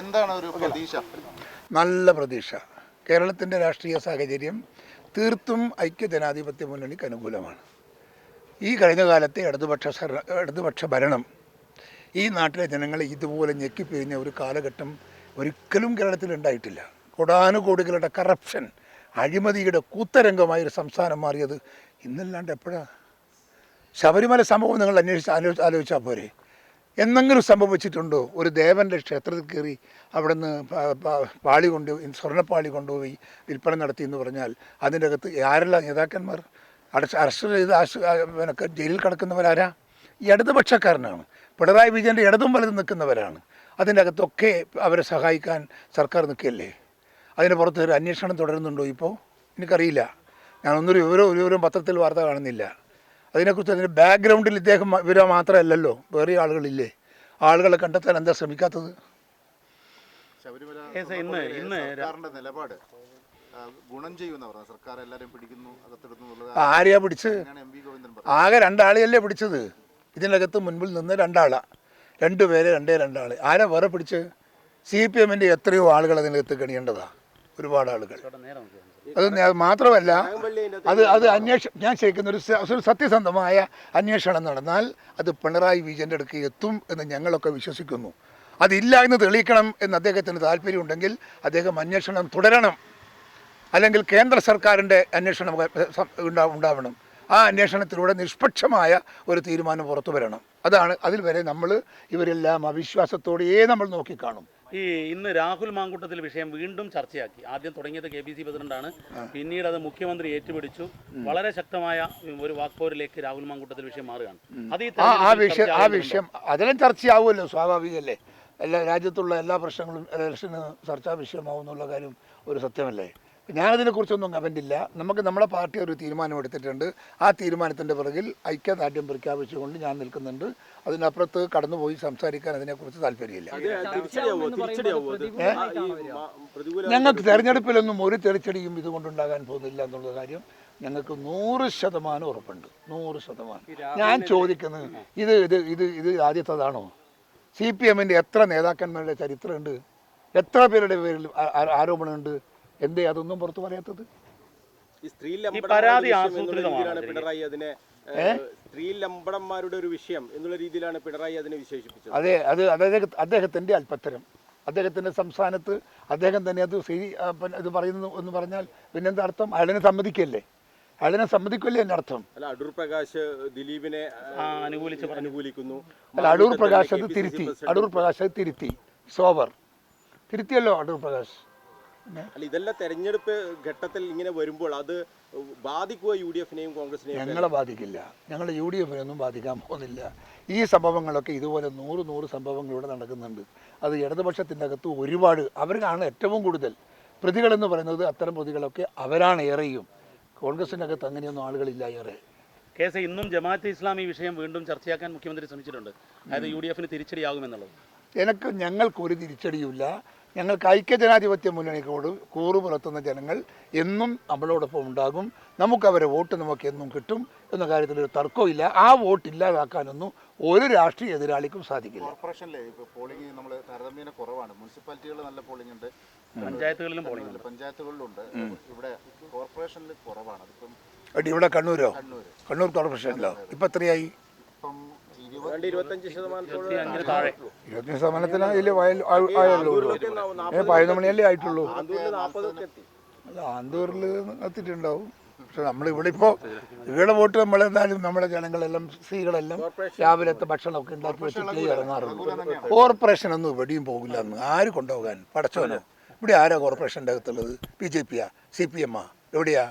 എന്താണ് ഒരു പ്രതീക്ഷ നല്ല പ്രതീക്ഷ. കേരളത്തിന്റെ രാഷ്ട്രീയ സാഹചര്യം തീർത്തും ഐക്യജനാധിപത്യ മുന്നണിക്ക് അനുകൂലമാണ്. ഈ കഴിഞ്ഞ കാലത്തെ ഇടതുപക്ഷ ഇടതുപക്ഷ ഭരണം ഈ നാട്ടിലെ ജനങ്ങളെ ഇതുപോലെ ഞെക്കിപ്പിരിഞ്ഞ ഒരു കാലഘട്ടം ഒരിക്കലും കേരളത്തിൽ ഉണ്ടായിട്ടില്ല. കൊടാനുകോടികളുടെ കറപ്ഷൻ അഴിമതിയുടെ കൂത്തരംഗമായ ഒരു സംസ്ഥാനം മാറിയത് ഇന്നല്ലാണ്ട് എപ്പോഴാണ് ശബരിമല സംഭവം നിങ്ങൾ അന്വേഷിച്ച് ആലോ ആലോചിച്ചാൽ പോരെ. എന്തെങ്കിലും സംഭവിച്ചിട്ടുണ്ടോ? ഒരു ദേവന്റെ ക്ഷേത്രത്തിൽ കയറി അവിടെ നിന്ന് പാളി കൊണ്ട് സ്വർണപ്പാളി കൊണ്ടുപോയി വിൽപ്പന നടത്തി എന്ന് പറഞ്ഞാൽ അതിന്റെ അകത്ത് ആരെല്ലാം നേതാക്കന്മാർ? അടച്ച് അറസ്റ്റ് ചെയ്ത് ജയിലിൽ കിടക്കുന്നവരാരാ? ഈ ഇടതുപക്ഷക്കാരനാണ്. പിണറായി വിജയന്റെ ഇടതും വലതും നിൽക്കുന്നവരാണ്. അതിന്റെ അകത്തൊക്കെ അവരെ സഹായിക്കാൻ സർക്കാർ നിൽക്കുകയല്ലേ അതിന് പുറത്ത് ഒരു അന്വേഷണം തുടരുന്നുണ്ടോ ഇപ്പോൾ എനിക്കറിയില്ല. ഞാനൊന്നൊരു വിവരം ഒരു വിവരം പത്രത്തിൽ വാർത്ത കാണുന്നില്ല. അതിനെക്കുറിച്ച് അതിന്റെ ബാക്ക്ഗ്രൗണ്ടിൽ ഇദ്ദേഹം വിവരം മാത്രമല്ലല്ലോ. വേറെ ആളുകളില്ലേ. ആളുകളെ കണ്ടെത്താൻ എന്താ ശ്രമിക്കാത്തത്? ഇന്ന് ഇന്ന് നിലപാട്. ഗുണം സർക്കാർ എല്ലാവരും പിടിക്കുന്നു അകത്തിടുന്നു ആരെയാ പിടിച്ച് ആകെ രണ്ടാളെയല്ലേ പിടിച്ചത്? ഇതിനകത്ത് മുൻപിൽ നിന്ന് രണ്ടാളാ. രണ്ടുപേരെ പേര് രണ്ടേ രണ്ടാൾ ആരാ വേറെ പിടിച്ച് സി പി എമ്മിന്റെ എത്രയോ ആളുകൾ അതിനകത്ത് കണിയേണ്ടതാ. ഒരുപാട് ആളുകൾ. അത് മാത്രമല്ല അത് അത് അന്വേഷ ഞാൻ ചേക്കുന്ന ഒരു ഒരു സത്യസന്ധമായ അന്വേഷണം നടന്നാൽ അത് പിണറായി വിജയന്റെ അടുക്ക് എത്തും എന്ന് ഞങ്ങളൊക്കെ വിശ്വസിക്കുന്നു. അതില്ല എന്ന് തെളിയിക്കണം എന്ന് അദ്ദേഹത്തിന് താല്പര്യമുണ്ടെങ്കിൽ അദ്ദേഹം അന്വേഷണം തുടരണം. അല്ലെങ്കിൽ കേന്ദ്ര സർക്കാരിന്റെ അന്വേഷണം ഉണ്ടാവണം. ആ അന്വേഷണത്തിലൂടെ നിഷ്പക്ഷമായ ഒരു തീരുമാനം പുറത്തു വരണം. അതാണ് അതിൽ വരെ നമ്മൾ ഇവരെല്ലാം അവിശ്വാസത്തോടെയേ നമ്മൾ നോക്കിക്കാണും. ഈ ഇന്ന് രാഹുൽ മാങ്കൂട്ടത്തിൽ വിഷയം വീണ്ടും ചർച്ചയാക്കി. ആദ്യം തുടങ്ങിയത് കെ ബി സി പ്രസിഡന്റാണ്. പിന്നീട് അത് മുഖ്യമന്ത്രി ഏറ്റുപിടിച്ചു. വളരെ ശക്തമായ ഒരു വാക്പോരിലേക്ക് രാഹുൽ മാങ്കൂട്ടത്തിൽ വിഷയം മാറുകയാണ്. അത് ഈ ആ ആ വിഷയം ആ വിഷയം അതിലും ചർച്ചയാവുമല്ലോ സ്വാഭാവികമല്ലേ? എല്ലാ രാജ്യത്തുള്ള എല്ലാ പ്രശ്നങ്ങളും ഇലക്ഷന് ചർച്ചാ വിഷയമാവുന്നുള്ള കാര്യം ഒരു സത്യമല്ലേ? ഞാനതിനെക്കുറിച്ചൊന്നും ഇല്ല നമുക്ക് നമ്മുടെ പാർട്ടി ഒരു തീരുമാനം എടുത്തിട്ടുണ്ട്. ആ തീരുമാനത്തിന്റെ പിറകിൽ ഐക്യദാർഢ്യം പ്രഖ്യാപിച്ചുകൊണ്ട് ഞാൻ നിൽക്കുന്നുണ്ട്. അതിനപ്പുറത്ത് കടന്നുപോയി സംസാരിക്കാൻ അതിനെക്കുറിച്ച് താല്പര്യമില്ല. ഞങ്ങൾക്ക് തെരഞ്ഞെടുപ്പിലൊന്നും ഒരു തെളിച്ചടിയും ഇതുകൊണ്ടുണ്ടാകാൻ പോകുന്നില്ല എന്നുള്ള കാര്യം ഞങ്ങൾക്ക് നൂറ് ശതമാനം ഉറപ്പുണ്ട്. നൂറ് ശതമാനം. ഞാൻ ചോദിക്കുന്നത് ഇത് ഇത് ഇത് ഇത് ആദ്യത്തേതാണോ? സി പി എമ്മിന്റെ എത്ര നേതാക്കന്മാരുടെ ചരിത്രമുണ്ട്? എത്ര പേരുടെ പേരിൽ ആരോപണമുണ്ട്? എന്തേ അതൊന്നും പുറത്തു പറയാത്തത്? ഈ സ്ത്രീ ഈ പരാതി ആസൂത്രിതമാണ് പിണറായി അതിനെ സ്ത്രീ ലംബടന്മാരുടെ ഒരു വിഷയം എന്നുള്ള രീതിയിലാണ് പിണറായി അതിനെ വിശേഷിപ്പിച്ചത്. അതെ അത് അദ്ദേഹത്തിന്റെ അദ്ദേഹത്തിന്റെ അല്പത്തരം അദ്ദേഹത്തിന്റെ സംസ്ഥാനത്ത് അദ്ദേഹം തന്നെ അത് ശരി ഇത് പറയുന്നു എന്ന് പറഞ്ഞാൽ പിന്നെന്താ അർത്ഥം? അയാളിനെ സമ്മതിക്കല്ലേ? അയാളിനെ സമ്മതിക്കല്ലേ എന്റെ അർത്ഥം? അല്ല അടൂർ പ്രകാശ് ദിലീപിനെ ആ, അനുകൂലിച്ച് പറഞ്ഞു. അനുകൂലിക്കുന്നു. അല്ല അടൂർ പ്രകാശ് അത് തിരുത്തി. അടൂർ പ്രകാശ് അത് തിരുത്തി. സോവർ തിരുത്തിയല്ലോ അടൂർ പ്രകാശ്. അല്ല ഇതെല്ലാം തെരഞ്ഞെടുപ്പ് ഘട്ടത്തിൽ ഇങ്ങനെ വരുമ്പോൾ അത് ബാധിക്കുക യു ഡി എഫിനെയും കോൺഗ്രസിനെയും? ഞങ്ങളെ ബാധിക്കില്ല. ഞങ്ങൾ യു ഡി എഫിനൊന്നും ബാധിക്കാൻ പോകുന്നില്ല. ഈ സംഭവങ്ങളൊക്കെ ഇതുപോലെ നൂറ് നൂറ് സംഭവങ്ങൾ ഇവിടെ നടക്കുന്നുണ്ട്. അത് ഇടതുപക്ഷത്തിന്റെ അകത്ത് ഒരുപാട് അവർക്കാണ് ഏറ്റവും കൂടുതൽ. പ്രതികളെന്ന് പറയുന്നത് അത്തരം പ്രതികളൊക്കെ അവരാണ് ഏറെയും. കോൺഗ്രസിന്റെ അകത്ത് അങ്ങനെയൊന്നും ആളുകളില്ല ഏറെ. കേസ് ഇന്നും ജമാഅത്ത് ഇസ്ലാം ഈ വിഷയം വീണ്ടും ചർച്ചയാക്കാൻ മുഖ്യമന്ത്രി ശ്രമിച്ചിട്ടുണ്ട്. അതായത് യു ഡി എഫിന് തിരിച്ചടിയാകുമെന്നുള്ളത്. എനിക്ക് ഞങ്ങൾക്കൊരു തിരിച്ചടിയുമില്ല. തിരിച്ചടിയില്ല ഞങ്ങൾക്ക് ഐക്യജനാധിപത്യ മുന്നണിക്കോട് കൂറു പുലർത്തുന്ന ജനങ്ങൾ എന്നും നമ്മളോടൊപ്പം ഉണ്ടാകും. നമുക്ക് അവരെ വോട്ട് നമുക്ക് എന്നും കിട്ടും എന്ന കാര്യത്തിൽ ഒരു തർക്കമില്ല ആ വോട്ട് ഇല്ലാതാക്കാനൊന്നും ഒരു രാഷ്ട്രീയ എതിരാളിക്കും സാധിക്കില്ല. കോർപ്പറേഷനിലെ പോളിംഗ് നമ്മൾ താരതമ്യേന കുറവാണ്. മുനിസിപ്പാലിറ്റികളിൽ നല്ല പോളിംഗ് ഉണ്ട്. പഞ്ചായത്തുകളിലും പോളിംഗ് ഉണ്ട്. പഞ്ചായത്തുകളിലുണ്ട് ഇവിടെ കോർപ്പറേഷനിൽ കുറവാണ്. അതിപ്പം ഇവിടെ കണ്ണൂരോ? കണ്ണൂർ കണ്ണൂർ കോർപ്പറേഷനിലോ? ഇപ്പം എത്രയായി? അതിൽ വയൽ ആയുള്ളൂ. പതിനൊന്ന് മണിയല്ലേ ആയിട്ടുള്ളൂ? അല്ല ആന്തൂരിൽ എത്തിയിട്ടുണ്ടാവും. പക്ഷെ നമ്മളിവിടെ ഇപ്പോൾ ഇവിടെ വോട്ട് നമ്മളെന്തായാലും നമ്മുടെ ജനങ്ങളെല്ലാം സ്ത്രീകളെല്ലാം രാവിലത്തെ ഭക്ഷണമൊക്കെ ഉണ്ടാക്കി വെച്ചിട്ട് ഇറങ്ങാറുള്ളൂ. കോർപ്പറേഷൻ ഒന്നും ഇവിടെയും പോകില്ല എന്ന് ആര് കൊണ്ടുപോകാൻ? പടച്ചോനോ. ഇവിടെ ആരാ കോർപ്പറേഷന്റെ അകത്തുള്ളത്? ബി ജെ പിയാ? സി പി എമ്മാ? എവിടെയാ?